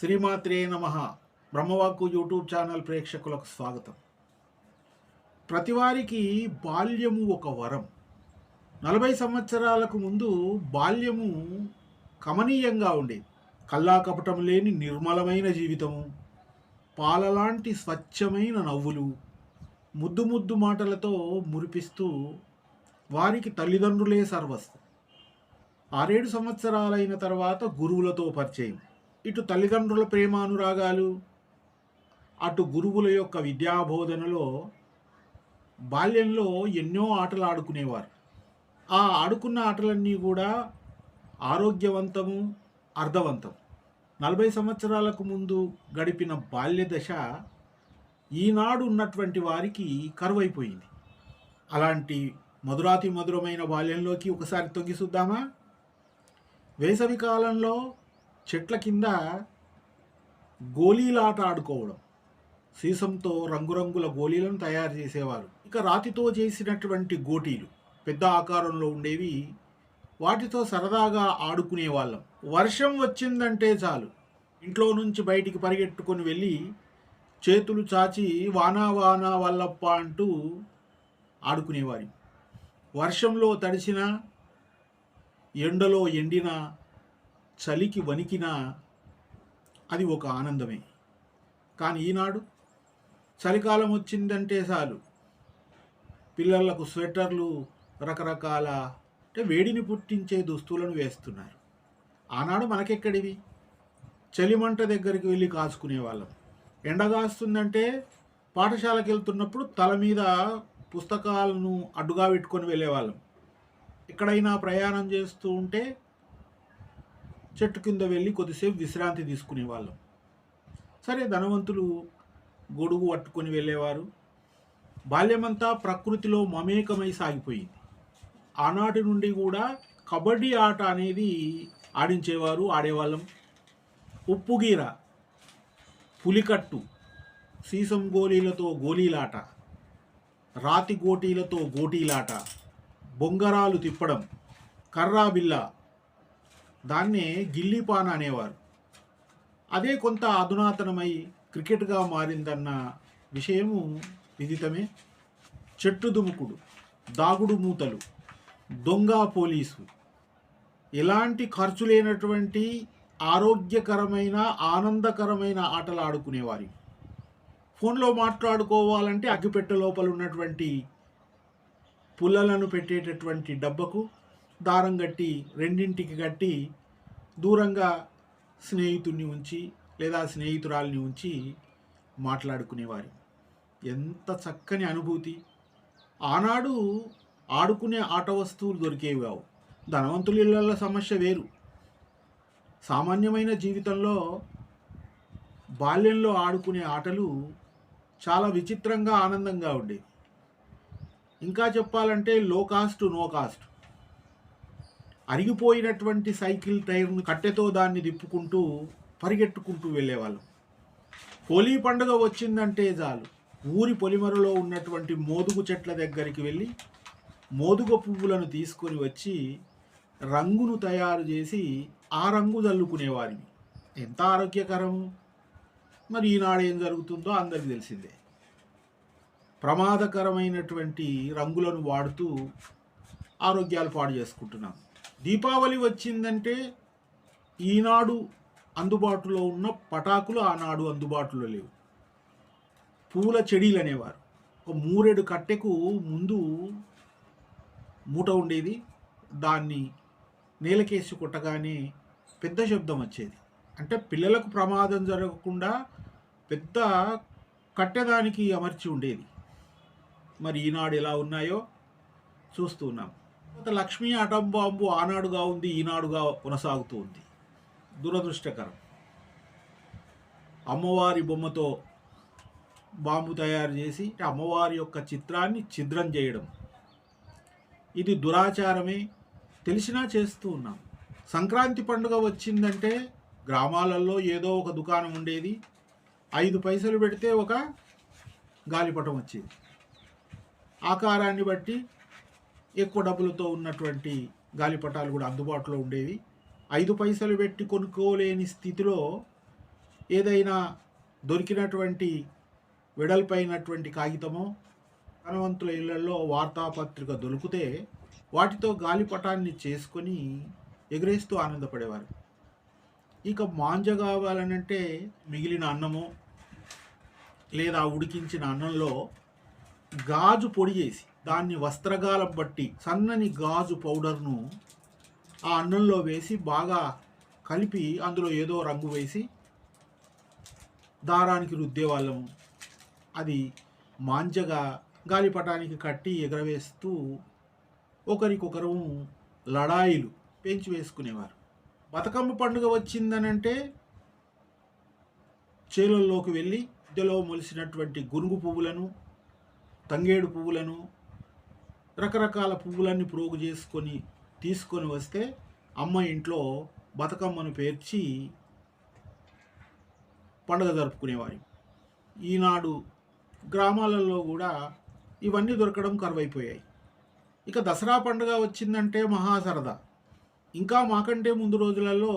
శ్రీమాత్రే నమ. బ్రహ్మవాక్కు YouTube channel ప్రేక్షకులకు స్వాగతం. ప్రతివారికి బాల్యము ఒక వరం. నలభై సంవత్సరాలకు ముందు బాల్యము కమనీయంగా ఉండేది. కల్లా కపటం లేని నిర్మలమైన జీవితము పాలలాంటి స్వచ్ఛమైన నవ్వులు ముద్దు ముద్దు మాటలతో మురిపిస్తూ వారికి తల్లిదండ్రులే సర్వస్వం. ఆరేడు సంవత్సరాలైన తర్వాత గురువులతో పరిచయం. ఇటు తల్లిదండ్రుల ప్రేమానురాగాలు అటు గురువుల యొక్క విద్యాబోధనలో బాల్యంలో ఎన్నో ఆటలు ఆడుకునేవారు. ఆ ఆడుకున్న ఆటలన్నీ కూడా ఆరోగ్యవంతము అర్థవంతం. నలభై సంవత్సరాలకు ముందు గడిపిన బాల్య దశ ఈనాడు ఉన్నటువంటి వారికి కరువైపోయింది. అలాంటి మధురాతి మధురమైన బాల్యంలోకి ఒకసారి తొంగిసూద్దామా వేసవి కాలంలో చెట్ల కింద గోళీలాట ఆడుకోవడం. సీసంతో రంగురంగుల గోళీలను తయారు చేసేవారు. ఇక రాతితో చేసినటువంటి గోటీలు పెద్ద ఆకారంలో ఉండేవి. వాటితో సరదాగా ఆడుకునే వాళ్ళం వర్షం వచ్చిందంటే చాలు. ఇంట్లో నుంచి బయటికి పరిగెట్టుకొని వెళ్ళి చేతులు చాచి వానా వానా వల్లప్ప అంటూ ఆడుకునేవారు. వర్షంలో తడిసిన ఎండలో ఎండిన చలికి వణికినా అది ఒక ఆనందమే. కానీ ఈనాడు చలికాలం వచ్చిందంటే చాలు. పిల్లలకు స్వెటర్లు రకరకాల అంటే వేడిని పుట్టించే దుస్తులను వేస్తున్నారు. ఆనాడు మనకెక్కడివి? చలిమంట దగ్గరికి వెళ్ళి కాచుకునే వాళ్ళం. ఎండగాస్తుందంటే పాఠశాలకు వెళ్తున్నప్పుడు తల మీద పుస్తకాలను అడ్డుగా పెట్టుకొని వెళ్ళేవాళ్ళం. ఎక్కడైనా ప్రయాణం చేస్తూ ఉంటే చెట్టు కింద వెళ్ళి కొద్దిసేపు విశ్రాంతి తీసుకునేవాళ్ళం. సరే ధనవంతులు గొడుగు పట్టుకొని వెళ్ళేవారు. బాల్యమంతా ప్రకృతిలో మమేకమై సాగిపోయింది. ఆనాటి నుండి కూడా కబడ్డీ ఆట అనేది ఆడించేవారు ఆడేవాళ్ళం. ఉప్పుగీర పులికట్టు సీసం గోళీలతో గోళీలాట రాతి గోటీలతో గోటీలాట బొంగరాలు తిప్పడం కర్రాబిల్ల దాన్నే గిల్లీపాన అనేవారు. అదే కొంత అధునాతనమై క్రికెట్గా మారిందన్న విషయము విదితమే. చెట్టు దుముకుడు దాగుడు మూతలు దొంగ పోలీసు. ఎలాంటి ఖర్చు లేనటువంటి ఆరోగ్యకరమైన ఆనందకరమైన ఆటలు ఆడుకునేవారు. ఫోన్లో మాట్లాడుకోవాలంటే అగ్గిపెట్టె లోపల ఉన్నటువంటి పుల్లలను పెట్టేటటువంటి డబ్బకు దారం కట్టి రెండింటికి కట్టి దూరంగా స్నేహితుడిని ఉంచి లేదా స్నేహితురాల్ని ఉంచి మాట్లాడుకునేవారు. ఎంత చక్కని అనుభూతి! ఆనాడు ఆడుకునే ఆట వస్తువులు దొరికేవి కావు. ధనవంతుల ఇళ్ళ సమస్య వేరు. సామాన్యమైన జీవితంలో బాల్యంలో ఆడుకునే ఆటలు చాలా విచిత్రంగా ఆనందంగా ఉండేవి. ఇంకా చెప్పాలంటే లో కాస్ట్ నో కాస్ట్ అరిగిపోయినటువంటి సైకిల్ టైర్ను కట్టెతో దాన్ని తిప్పుకుంటూ పరిగెట్టుకుంటూ వెళ్ళేవాళ్ళం. హోలీ పండుగ వచ్చిందంటే చాలు. ఊరి పొలిమరలో ఉన్నటువంటి మోదుగు చెట్ల దగ్గరికి వెళ్ళి మోదుగ పువ్వులను తీసుకొని వచ్చి రంగును తయారు చేసి ఆ రంగు చల్లుకునేవారిని ఎంత ఆరోగ్యకరం! మరి ఈనాడు ఏం జరుగుతుందో అందరికీ తెలిసిందే. ప్రమాదకరమైనటువంటి రంగులను వాడుతూ ఆరోగ్యాలు పాడు చేసుకుంటున్నాం. దీపావళి వచ్చిందంటే ఈనాడు అందుబాటులో ఉన్న పటాకులు ఆనాడు అందుబాటులో లేవు. పూల చెడీలు అనేవారు ఒక మూరేడు కట్టెకు ముందు మూట ఉండేది. దాన్ని నేలకేసి కొట్టగానే పెద్ద శబ్దం వచ్చేది. అంటే పిల్లలకు ప్రమాదం జరగకుండా పెద్ద కట్టెదానికి అమర్చి ఉండేది. మరి ఈనాడు ఎలా ఉన్నాయో చూస్తున్నాం లక్ష్మీ అటం బాంబు ఆనాడుగా ఉంది ఈనాడుగా కొనసాగుతూ ఉంది. దురదృష్టకరం. అమ్మవారి బొమ్మతో బాంబు తయారు చేసి అమ్మవారి యొక్క చిత్రాన్ని ఛిద్రం చేయడం. ఇది దురాచారమే. తెలిసినా చేస్తూ ఉన్నాం. సంక్రాంతి పండుగ వచ్చిందంటే గ్రామాలలో ఏదో ఒక దుకాణం ఉండేది. ఐదు పైసలు పెడితే ఒక గాలిపటం వచ్చేది. ఆకారాన్ని బట్టి ఎక్కువ డబ్బులతో ఉన్నటువంటి గాలిపటాలు కూడా అందుబాటులో ఉండేవి. ఐదు పైసలు పెట్టి కొనుక్కోలేని స్థితిలో ఏదైనా దొరికినటువంటి వెడల్పైనటువంటి కాగితమో ధనవంతుల ఇళ్ళలో వార్తాపత్రిక దొరికితే వాటితో గాలిపటాన్ని చేసుకొని ఎగరేస్తూ ఆనందపడేవారు. ఇక మాంజ కావాలనంటే మిగిలిన అన్నము లేదా ఉడికించిన అన్నంలో గాజు పొడి చేసి దాన్ని వస్త్రగాలం బట్టి సన్నని గాజు పౌడర్ను ఆ అన్నంలో వేసి బాగా కలిపి అందులో ఏదో రంగు వేసి దారానికి రుద్దేవాళ్ళము అది మాంజగా గాలిపటానికి కట్టి ఎగరవేస్తూ ఒకరికొకరు లడాయిలు పెంచి వేసుకునేవారు. బతుకమ్మ పండుగ వచ్చిందనంటే చేలల్లోకి వెళ్ళి మధ్యలో మొలిసినటువంటి గునుగు పువ్వులను తంగేడు పువ్వులను రకరకాల పువ్వులన్నీ ప్రోగు చేసుకొని తీసుకొని వస్తే అమ్మ ఇంట్లో బతుకమ్మను పేర్చి పండుగ జరుపుకునేవారు. ఈనాడు గ్రామాలలో కూడా ఇవన్నీ దొరకడం కరువైపోయాయి. ఇక దసరా పండుగ వచ్చిందంటే మహా సరదా. ఇంకా మాకంటే ముందు రోజులలో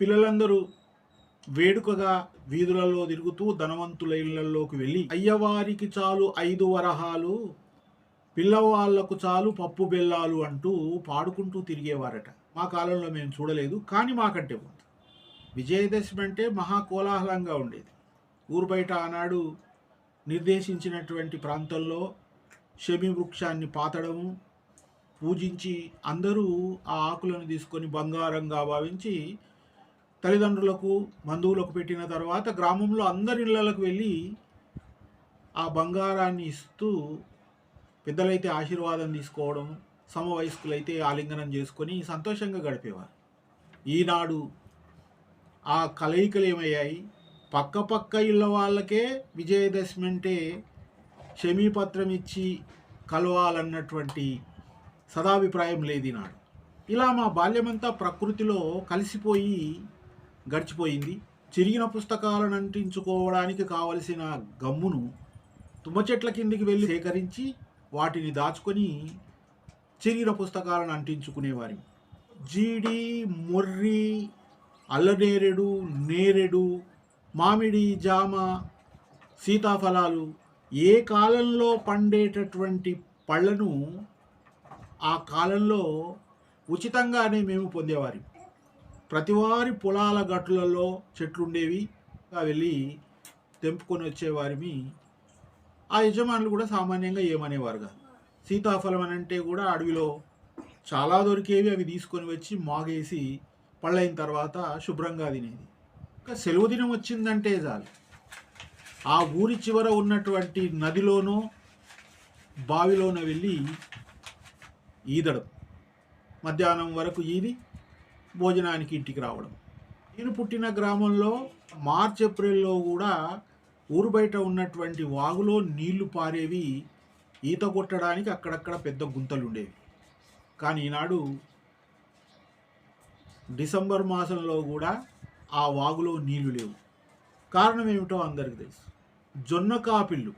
పిల్లలందరూ వేడుకగా వీధులలో తిరుగుతూ ధనవంతుల ఇళ్ళలోకి వెళ్ళి అయ్యవారికి చాలు ఐదు వరహాలు పిల్లవాళ్ళకు చాలు పప్పు బెల్లాలు అంటూ పాడుకుంటూ తిరిగేవారట. మా కాలంలో మేము చూడలేదు కానీ మాకంటే ముందు. విజయదశమి అంటే మహా కోలాహలంగా ఉండేది. ఊరు బయట ఆనాడు నిర్దేశించినటువంటి ప్రాంతంలో శమి వృక్షాన్ని పాతడము పూజించి అందరూ ఆ ఆకులను తీసుకొని బంగారంగా భావించి తల్లిదండ్రులకు బంధువులకు పెట్టిన తర్వాత గ్రామంలో అందరి ఇళ్ళలకు వెళ్ళి ఆ బంగారాన్ని ఇస్తూ పెద్దలైతే ఆశీర్వాదం తీసుకోవడం సమవయస్కులైతే ఆలింగనం చేసుకొని సంతోషంగా గడిపేవారు. ఈనాడు ఆ కలయికలు ఏమయ్యాయి? పక్క పక్క ఇళ్ళ వాళ్ళకే విజయదశమి అంటే క్షమీపత్రం ఇచ్చి కలవాలన్నటువంటి సదాభిప్రాయం లేదు ఈనాడు. ఇలా మా బాల్యమంతా ప్రకృతిలో కలిసిపోయి గడిచిపోయింది. చిరిగిన పుస్తకాలను అంటించుకోవడానికి కావలసిన గమ్మును తుమ్మ చెట్ల కిందికి వెళ్ళి సేకరించి వాటిని దాచుకొని శరీర పుస్తకాలను అంటించుకునేవారి. జీడి మొర్రి అల్లనేరెడు నేరెడు మామిడి జామ సీతాఫలాలు ఏ కాలంలో పండేటటువంటి పళ్ళను ఆ కాలంలో ఉచితంగానే మేము పొందేవారి. ప్రతివారి పొలాల గట్టులలో చెట్లు ఉండేవి వెళ్ళి తెంపుకొని వచ్చేవారిమి. ఆ యజమానులు కూడా సామాన్యంగా ఏమనేవారు కాదు. సీతాఫలం అని అంటే కూడా అడవిలో చాలా దొరికేవి అవి తీసుకొని వచ్చి మాగేసి పళ్ళైన తర్వాత శుభ్రంగా తినేది. ఇంకా సెలవు దినం వచ్చిందంటే చాలు. ఆ ఊరి చివర ఉన్నటువంటి నదిలోనో బావిలోనో వెళ్ళి ఈదడం. మధ్యాహ్నం వరకు ఈది భోజనానికి ఇంటికి రావడం. నేను పుట్టిన గ్రామంలో మార్చ్ ఏప్రిల్లో కూడా ఊరు బయట ఉన్నటువంటి వాగులో నీళ్ళు పారేవి ఈత కొట్టడానికి అక్కడక్కడ పెద్ద గుంతలు ఉండేవి కానీ ఈనాడు డిసెంబర్ మాసంలో కూడా ఆ వాగులో నీళ్ళు లేవు. కారణం ఏమిటో అందరికీ తెలుసు. జొన్న కాపిళ్ళు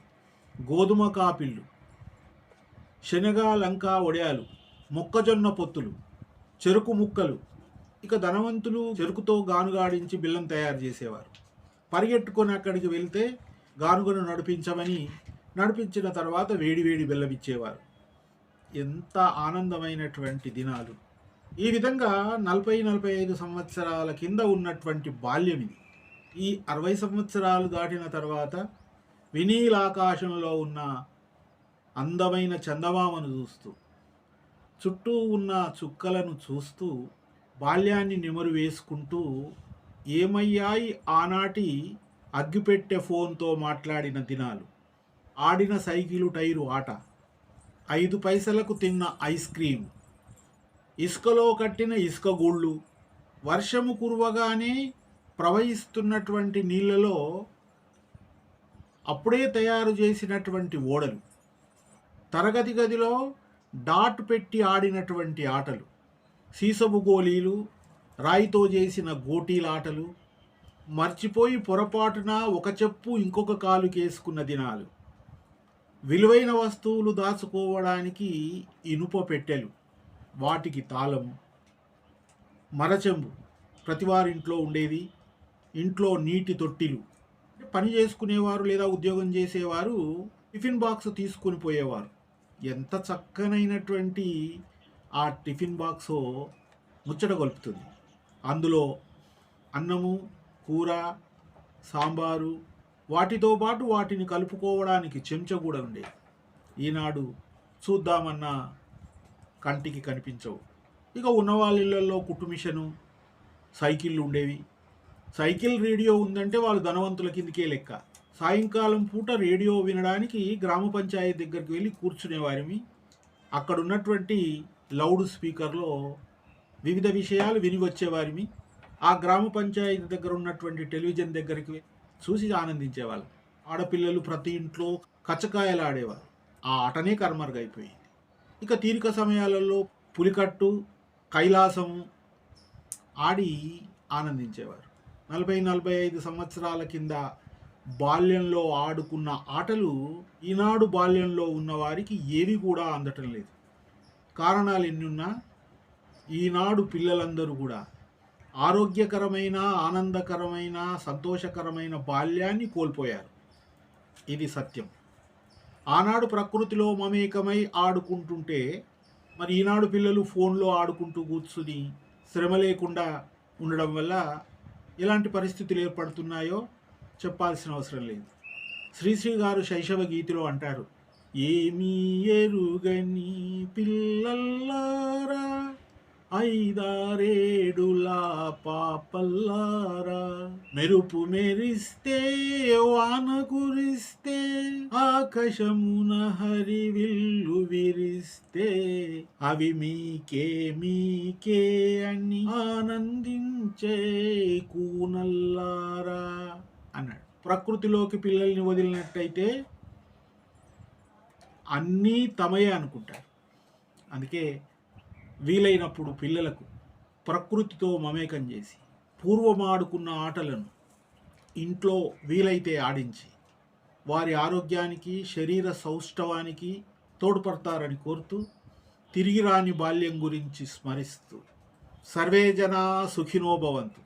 గోధుమ కాపిళ్ళు శనగ లంక వడియాలు మొక్కజొన్న పొత్తులు చెరుకు ముక్కలు ఇక ధనవంతులు చెరుకుతో గానుగాడించి బిల్లం తయారు చేసేవారు. పరిగెట్టుకొని అక్కడికి వెళ్తే గానుగను నడిపించమని నడిపించిన తర్వాత వేడి వేడి ఎంత ఆనందమైనటువంటి దినాలు. ఈ విధంగా నలభై నలభై ఐదు సంవత్సరాల కింద ఉన్నటువంటి బాల్యం ఇది. ఈ అరవై సంవత్సరాలు దాటిన తర్వాత వినీలాకాశంలో ఉన్న అందమైన చందమామను చూస్తూ చుట్టూ ఉన్న చుక్కలను చూస్తూ బాల్యాన్ని నెమరు వేసుకుంటూ ఏమయ్యాయి? ఆనాటి అగ్గిపెట్టె ఫోన్తో మాట్లాడిన దినాలు. ఆడిన సైకిలు టైరు ఆట. ఐదు పైసలకు తిన్న ఐస్ క్రీమ్. ఇసుకలో కట్టిన ఇసుక గూళ్ళు. వర్షము కురవగానే ప్రవహిస్తున్నటువంటి నీళ్ళలో అప్పుడే తయారు చేసినటువంటి ఓడలు. తరగతి గదిలో డాట్ పెట్టి ఆడినటువంటి ఆటలు. సీసపు గోళీలు రాయితో చేసిన గోటీలాటలు మర్చిపోయి పొరపాటున ఒక చెప్పు ఇంకొక కాలుకేసుకున్న దినాలు. విలువైన వస్తువులు దాచుకోవడానికి ఇనుప పెట్టెలు వాటికి తాళము మరచెంబు ప్రతివారింట్లో ఉండేది. ఇంట్లో నీటి తొట్టిలు. పని చేసుకునేవారు లేదా ఉద్యోగం చేసేవారు టిఫిన్ బాక్స్ తీసుకొని పోయేవారు. ఎంత చక్కనైనటువంటి ఆ టిఫిన్ బాక్సో ముచ్చట గొలుపుతుంది. అందులో అన్నము కూర సాంబారు వాటితో పాటు వాటిని కలుపుకోవడానికి చెంచా కూడా ఉండేది ఈనాడు చూద్దామన్నా కంటికి కనిపించవు. ఇక ఉన్న కుట్టుమిషను సైకిళ్ళు ఉండేవి. సైకిల్ రేడియో ఉందంటే వాళ్ళు ధనవంతుల కిందకే లెక్క. సాయంకాలం పూట రేడియో వినడానికి గ్రామ పంచాయతీ దగ్గరికి వెళ్ళి కూర్చునేవారిమి. అక్కడ ఉన్నటువంటి లౌడ్ స్పీకర్లో వివిధ విషయాలు విని వచ్చేవారిమి ఆ గ్రామ పంచాయతీ దగ్గర ఉన్నటువంటి టెలివిజన్ దగ్గరికి చూసి ఆనందించేవాళ్ళం. ఆడపిల్లలు ప్రతి ఇంట్లో కచ్చకాయలు ఆడేవారు ఆ ఆటనే కర్మరుగైపోయింది ఇక తీరిక సమయాలలో పులికట్టు కైలాసము ఆడి ఆనందించేవారు. నలభై నలభై ఐదు సంవత్సరాల కింద బాల్యంలో ఆడుకున్న ఆటలు ఈనాడు బాల్యంలో ఉన్నవారికి ఏవి కూడా అందటం లేదు. కారణాలు ఎన్నున్నా ఈనాడు పిల్లలందరూ కూడా ఆరోగ్యకరమైన ఆనందకరమైన సంతోషకరమైన బాల్యాన్ని కోల్పోయారు. ఇది సత్యం. ఆనాడు ప్రకృతిలో మమేకమై ఆడుకుంటుంటే మరి ఈనాడు పిల్లలు ఫోన్లో ఆడుకుంటూ కూర్చుని శ్రమ లేకుండా ఉండడం వల్ల ఎలాంటి పరిస్థితులు ఏర్పడుతున్నాయో చెప్పాల్సిన అవసరం లేదు. శ్రీశ్రీ గారు శైశవ గీతిలో అంటారు ఏమీ ఎరుగని పిల్లల్లారా ఐదారేడులా పాపల్లారా. మెరుపు మెరిస్తే వాన కురిస్తే ఆకాశమున హరి విల్లు విరిస్తే అవి మీకే మీకే అని ఆనందించే కూనల్లారా అన్నాడు. ప్రకృతిలోకి పిల్లల్ని వదిలినట్టయితే అన్నీ తమయే అనుకుంటారు. అందుకే వీలైనప్పుడు పిల్లలకు ప్రకృతితో మమేకం చేసి పూర్వం ఆడుకున్న ఆటలను ఇంట్లో వీలైతే ఆడించి వారి ఆరోగ్యానికి శరీర సౌష్ఠవానికి తోడ్పడతారని కోరుతూ తిరిగి రాని బాల్యం గురించి స్మరిస్తూ సర్వే జనా సుఖినో భవంతు.